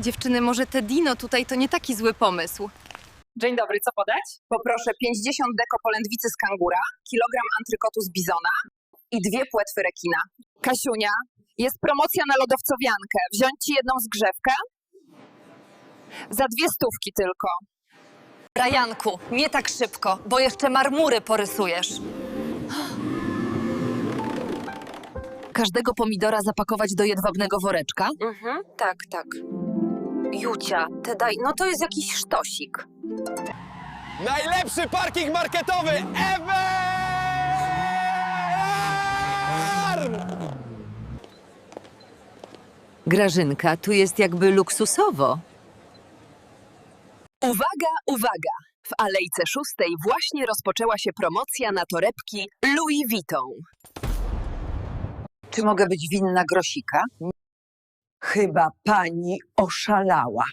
Dziewczyny, może te dino tutaj to nie taki zły pomysł. Dzień dobry, co podać? Poproszę 50 deko polędwicy z kangura, kilogram antrykotu z bizona i dwie płetwy rekina. Kasiunia, jest promocja na lodowcowiankę. Wziąć ci jedną zgrzewkę? Za dwie stówki tylko. Brajanku, nie tak szybko, bo jeszcze marmury porysujesz. Każdego pomidora zapakować do jedwabnego woreczka? Mhm, tak, tak. Jucia, te daj, no to jest jakiś sztosik. Najlepszy parking marketowy ever! Grażynka, tu jest jakby luksusowo. Uwaga, uwaga! W Alejce Szóstej właśnie rozpoczęła się promocja na torebki Louis Vuitton. Czy mogę być winna grosika? Chyba pani oszalała.